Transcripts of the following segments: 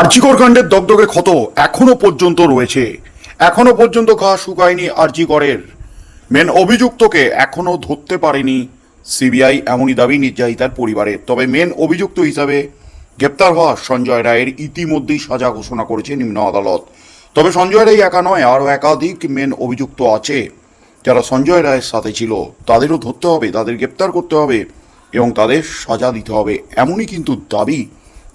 আর্জিকর কাণ্ডের দগদগে ক্ষত এখনও পর্যন্ত রয়েছে। এখনও পর্যন্ত ঘা শুকায়নি আর্জিকরের। মেন অভিযুক্তকে এখনও ধরতে পারেনি সিবিআই, এমনই দাবি নির্যাতিতার পরিবারের তবে মেন অভিযুক্ত হিসাবে গ্রেপ্তার হওয়া সঞ্জয় রায়ের ইতিমধ্যেই সাজা ঘোষণা করেছে নিম্ন আদালত। তবে সঞ্জয় রায় একা নয়, আরও একাধিক মেন অভিযুক্ত আছে যারা সঞ্জয় রায়ের সাথে ছিল। তাদেরও ধরতে হবে, তাদের গ্রেপ্তার করতে হবে এবং তাদের সাজা দিতে হবে, এমনই কিন্তু দাবি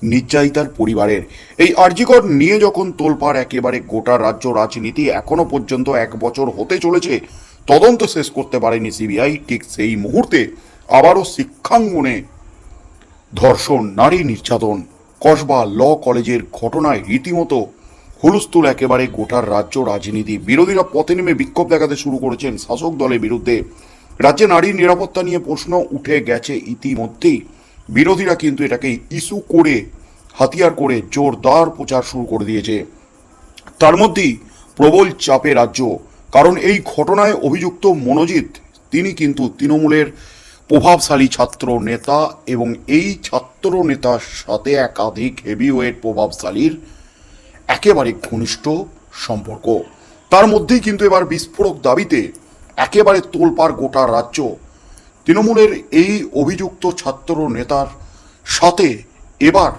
নির্যাতিতার পরিবারের। এই আর্জিকর নিয়ে যখন তোলপাড় একেবারে গোটা রাজ্য রাজনীতি এখনও পর্যন্ত এক বছর হতে চলেছে, তদন্ত শেষ করতে পারেনি সিবিআই। ঠিক সেই মুহূর্তে আবারও শিক্ষাঙ্গনে ধর্ষণ, নারী নির্যাতন, কসবা ল কলেজের ঘটনায় রীতিমতো হুলস্থুল একেবারে গোটার রাজ্য রাজনীতি। বিরোধীরা পথে নেমে বিক্ষোভ দেখাতে শুরু করেছেন শাসক দলের বিরুদ্ধে। রাজ্যে নারীর নিরাপত্তা নিয়ে প্রশ্ন উঠে গেছে ইতিমধ্যেই। বিরোধীরা কিন্তু এটাকে ইস্যু করে, হাতিয়ার করে জোরদার প্রচার শুরু করে দিয়েছে। তার মধ্যেই প্রবল চাপে রাজ্য, কারণ এই ঘটনায় অভিযুক্ত মনোজিৎ, তিনি কিন্তু তৃণমূলের প্রভাবশালী ছাত্র নেতা এবং এই ছাত্র নেতার সাথে একাধিক হেভিওয়েট প্রভাবশালীর একেবারে ঘনিষ্ঠ সম্পর্ক। তার মধ্যেই কিন্তু এবার বিস্ফোরক দাবিতে একেবারে তোলপাড় গোটা রাজ্য তৃণমূলের এই অভিযুক্ত ছাত্র নেতার সাথে এবার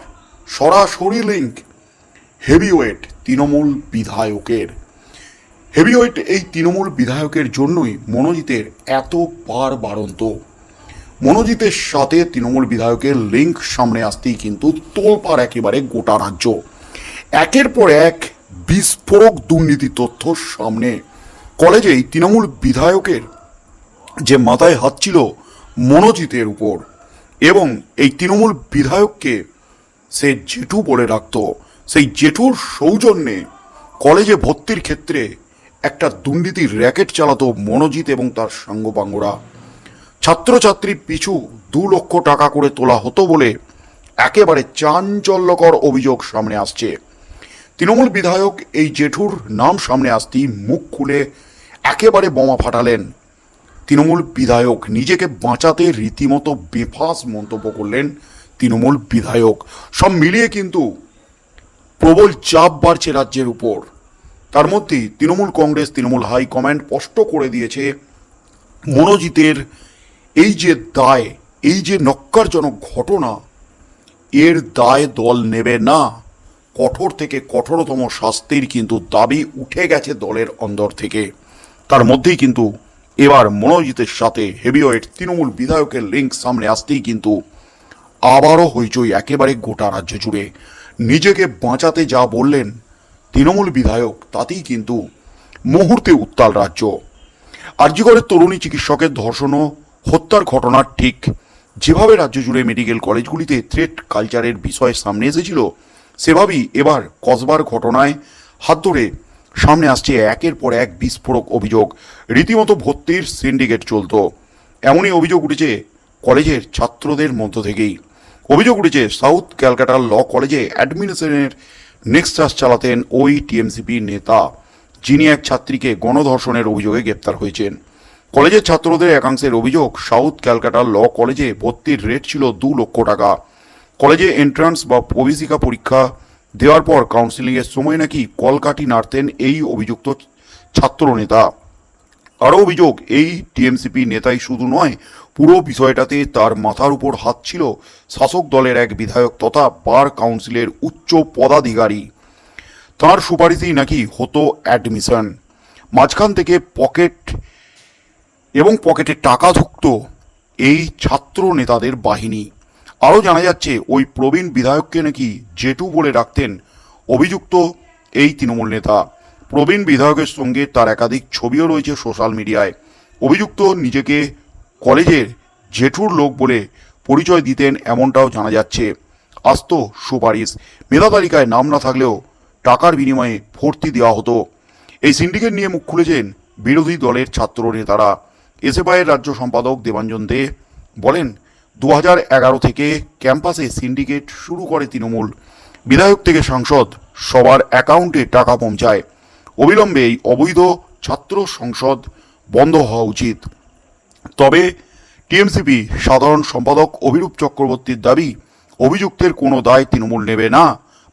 সরাসরি লিঙ্ক হেভিওয়েট তৃণমূল বিধায়কের। হেভিওয়েট এই তৃণমূল বিধায়কের জন্যই মনোজিতের এত পার বাড়ন্ত। মনোজিতের সাথে তৃণমূল বিধায়কের লিঙ্ক সামনে আসতেই কিন্তু তোলপাড় একেবারে গোটা রাজ্য। একের পর এক বিস্ফোরক দুর্নীতি তথ্য সামনে। কলেজেই তৃণমূল বিধায়কের যে মাথায় হাত ছিল মনোজিতের উপর। এবং এই তৃণমূল বিধায়ককে সে জেঠু বলে রাখত। সেই জেঠুর সৌজন্যে কলেজে ভর্তির ক্ষেত্রে একটা দুর্নীতির র্যাকেট চালাতো মনোজিৎ এবং তার সাঙ্গপাঙ্গরা। ছাত্রছাত্রী পিছু দু লক্ষ টাকা করে তোলা হতো বলে একেবারে চাঞ্চল্যকর অভিযোগ সামনে আসছে। তৃণমূল বিধায়ক এই জেঠুর নাম সামনে আসতেই মুখ খুলে একেবারে বোমা ফাটালেন। তৃণমূল বিধায়ক নিজেকে বাঁচাতে রীতিমতো বেফাস মন্তব্য করলেন তৃণমূল বিধায়ক। সব মিলিয়ে কিন্তু প্রবল চাপ বাড়ছে রাজ্যের উপর। তার মধ্যেই তৃণমূল কংগ্রেস, তৃণমূল হাই কমান্ড স্পষ্ট করে দিয়েছে, মনোজিতের এই যে দায়, এই যে নক্কারজনক ঘটনা, এর দায় দল নেবে না। কঠোর থেকে কঠোরতম শাস্তির কিন্তু দাবি উঠে গেছে দলের অন্দর থেকে। তার মধ্যেই কিন্তু এবার মনোজিতের সাথে হেভিওয়েট তৃণমূল বিধায়কের লিঙ্ক সামনে আসতেই কিন্তু আবারও হইচই একেবারে গোটা রাজ্য জুড়ে। নিজেকে বাঁচাতে যা বললেন তৃণমূল বিধায়ক, তাতেই কিন্তু মুহূর্তে উত্তাল রাজ্য। আরজিগড়ের তরুণী চিকিৎসকের ধর্ষণ ও হত্যার ঘটনার ঠিক। যেভাবে রাজ্য জুড়ে মেডিকেল কলেজগুলিতে থ্রেট কালচারের বিষয় সামনে এসেছিল, সেভাবেই এবার কসবার ঘটনায় হাত ধরে সামনে আসছে একের পর এক বিস্ফোরক অভিযোগ। রীতিমতো ভর্তির সিন্ডিকেট চলতো। এমনই অভিযোগ উঠেছে কলেজের ছাত্রদের মধ্য থেকেই। অভিযোগ উঠেছে সাউথ ক্যালকাটার ল কলেজে অ্যাডমিনিস্ট্রেশনের নেক্সাস চালাতেন ওই টিএমসিপি নেতা, যিনি এক ছাত্রীকে গণধর্ষণের অভিযোগে গ্রেপ্তার হয়েছেন। কলেজের ছাত্রদের একাংশের অভিযোগ, সাউথ ক্যালকাটার ল কলেজে ভর্তির রেট ছিল দু লক্ষ টাকা। কলেজে এন্ট্রান্স বা প্রবেশিকা পরীক্ষা দেওয়ার পর কাউন্সিলিংয়ের সময় নাকি কলকাঠি নাড়তেন এই অভিযুক্ত ছাত্র নেতা আরও অভিযোগ, এই টিএমসিপি নেতাই শুধু নয়, পুরো বিষয়টাতে তার মাথার উপর হাত ছিল শাসক দলের এক বিধায়ক তথা বার কাউন্সিলের উচ্চ পদাধিকারী। তার সুপারিশেই নাকি হতো অ্যাডমিশন। মাঝখান থেকে পকেট এবং পকেটে টাকা ঢুকত এই ছাত্র নেতাদের বাহিনী। আরও জানা যাচ্ছে, ওই প্রবীণ বিধায়ককে নাকি জেটু বলে রাখতেন অভিযুক্ত এই তৃণমূল নেতা। প্রবীণ বিধায়কের সঙ্গে তার একাধিক ছবিও রয়েছে সোশ্যাল মিডিয়ায়। অভিযুক্ত নিজেকে কলেজের জেঠুর লোক বলে পরিচয় দিতেন এমনটাও জানা যাচ্ছে। আসতো সুপারিশ। মেধা তালিকায় নাম না থাকলেও টাকার বিনিময়ে ভর্তি দেওয়া হতো। এই সিন্ডিকেট নিয়ে মুখ খুলেছেন বিরোধী দলের ছাত্র নেতারা। এসএফআইয়ের রাজ্য সম্পাদক দেবাঞ্জন দে বলেন দু থেকে ক্যাম্পাসে সিন্ডিকেট শুরু করে তৃণমূল। বিধায়ক থেকে সাংসদ, সবার অ্যাকাউন্টে টাকা পৌঁছায়। অবিলম্বে এই অবৈধ ছাত্র সংসদ বন্ধ হওয়া উচিত। তবে টিএমসিপি সাধারণ সম্পাদক অভিরূপ চক্রবর্তীর দাবি, অভিযুক্তের কোনো দায় তৃণমূল নেবে না।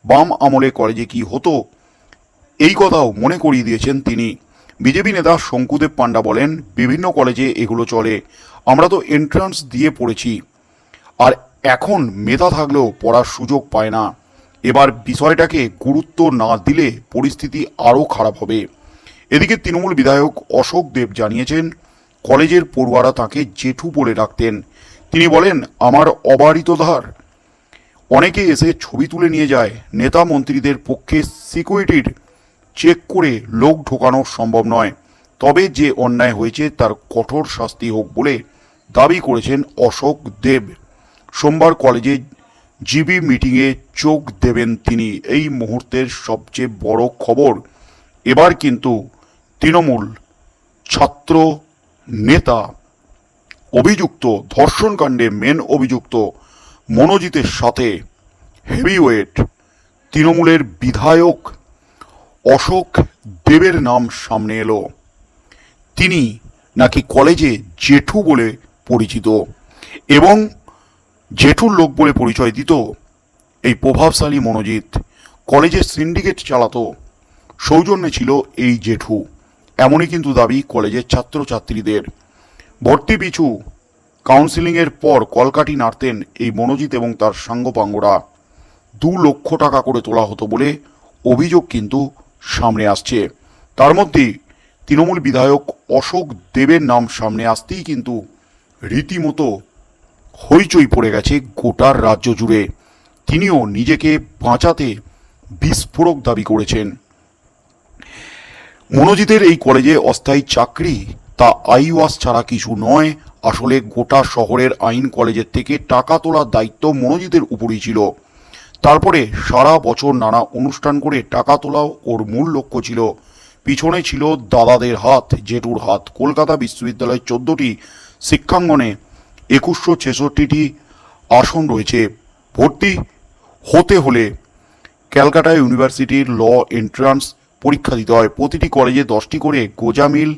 বাম আমলে কলেজে কি হতো, এই কথাও মনে করিয়ে দিয়েছেন তিনি। বিজেপি নেতা শঙ্কুদেব পান্ডা বলেন, বিভিন্ন কলেজে এগুলো চলে। আমরা তো এন্ট্রান্স দিয়ে পড়েছি। আর এখন মেধা থাকলেও পড়ার সুযোগ পায় না। এবার বিষয়টাকে গুরুত্ব না দিলে পরিস্থিতি আরও খারাপ হবে। এদিকে তৃণমূল বিধায়ক অশোক দেব জানিয়েছেন, কলেজের পড়ুয়ারা তাকে জেঠু বলে রাখতেন তিনি বলেন, আমার অবারিত ধার। অনেকে এসে ছবি তুলে নিয়ে যায়। নেতা মন্ত্রীদের পক্ষে সিকিউরিটির চেক করে লোক ঢোকানো সম্ভব নয়। তবে যে অন্যায় হয়েছে তার কঠোর শাস্তি হোক বলে দাবি করেছেন অশোক দেব। সোমবার কলেজে জিবি মিটিংয়ে চোখ দেবেন তিনি। এই মুহূর্তের সবচেয়ে বড় খবর। এবার কিন্তু তৃণমূল ছাত্র নেতা অভিযুক্ত, ধর্ষণকাণ্ডে মেন অভিযুক্ত মনোজিতের সাথে হেভিওয়েট তৃণমূলের বিধায়ক অশোক দেবের নাম সামনে এলো। তিনি নাকি কলেজে জেঠু বলে পরিচিত এবং জেঠুর লোক বলে পরিচয় দিত। এই প্রভাবশালী মনোজিৎ কলেজের সিন্ডিকেট চালাতো। সৌজন্যে ছিল এই জেঠু। এমনই কিন্তু দাবি কলেজের ছাত্রছাত্রীদের। ভর্তি পিছু কাউন্সিলিংয়ের পর কলকাঠি নাড়তেন এই মনোজিৎ এবং তার সাঙ্গপাঙ্গরা। দু লক্ষ টাকা করে তোলা হতো বলে অভিযোগ কিন্তু সামনে আসছে। তার মধ্যে তৃণমূল বিধায়ক অশোক দেবের নাম সামনে আসতেই কিন্তু রীতিমতো হইচই পড়ে গেছে গোটার রাজ্য জুড়ে। তিনিও নিজেকে বাঁচাতে বিস্ফোরক দাবি করেছেন। মনোজিতের এই কলেজে অস্থায়ী চাকরি তা আইওয়াস ছাড়া কিছু নয়। আসলে গোটা শহরের আইন কলেজের থেকে টাকা তোলার দায়িত্ব মনোজিতের উপরই ছিল। তারপরে সারা বছর নানা অনুষ্ঠান করে টাকা তোলাও ওর মূল লক্ষ্য ছিল। পিছনে ছিল দাদাদের হাত, জেঠুর হাত। কলকাতা বিশ্ববিদ্যালয়ের চোদ্দটি শিক্ষাঙ্গনে একুশশো ছেষট্টিটি আসন রয়েছে। ভর্তি হতে হলে ক্যালকাটা ইউনিভার্সিটির ল এন্ট্রান্স পরীক্ষা দিতে হয়। প্রতিটি কলেজে দশটি করে গোজামিল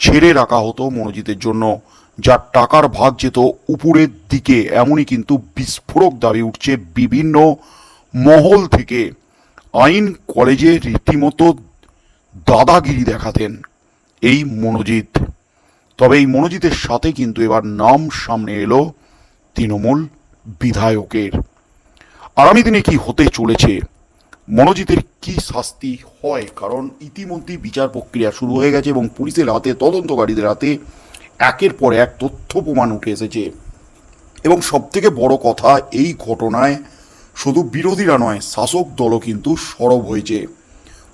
ছেড়ে রাখা হতো মনোজিতের জন্য। যার টাকার ভাগ যেত উপরের দিকে, এমনই কিন্তু বিস্ফোরক দাবি উঠছে বিভিন্ন মহল থেকে আইন কলেজে রীতিমতো দাদাগিরি দেখাতেন এই মনোজিৎ। তবে এই মনোজিতের সাথে কিন্তু এবার নাম সামনে এলো তৃণমূল বিধায়কের। আগামী দিনে কি হতে চলেছে? মনোজিতের কি শাস্তি হয়? কারণ ইতিমধ্যে বিচার প্রক্রিয়া শুরু হয়ে গেছে এবং পুলিশের হাতে তদন্তকারীদের হাতে একের পর এক তথ্য প্রমাণ উঠে এসেছে। এবং সবথেকে বড় কথা, এই ঘটনায় শুধু বিরোধীরা নয়, শাসক দলও কিন্তু সরব হয়েছে।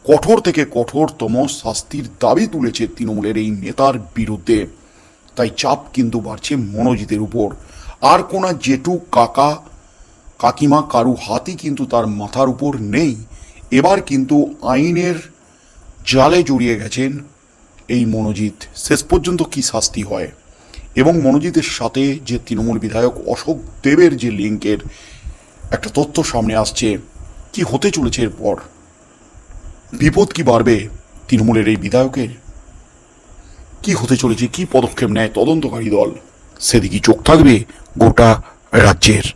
কঠোর থেকে কঠোরতম শাস্তির দাবি তুলেছে তৃণমূলের এই নেতার বিরুদ্ধে। তাই চাপ কিন্তু বাড়ছে মনোজিতের উপর। আর কোনা জেঠু, কাকা, কাকিমা, কারু হাতই কিন্তু তার মাথার উপর নেই। এবার কিন্তু আইনের জালে জড়িয়ে গেছেন এই মনোজিৎ। শেষ পর্যন্ত কি শাস্তি হয়? এবং মনোজিতের সাথে যে তৃণমূল বিধায়ক অশোক দেবের যে লিঙ্কের একটা তথ্য সামনে আসছে। কি হতে চলেছে এরপর? বিপদ কি বাড়বে তৃণমূলের এই বিধায়কের? কি হতে চলেছে, কি পদক্ষেপ নেয় তদন্তকারী দল? সেদিকে চোখ থাকবে গোটা রাজ্যের।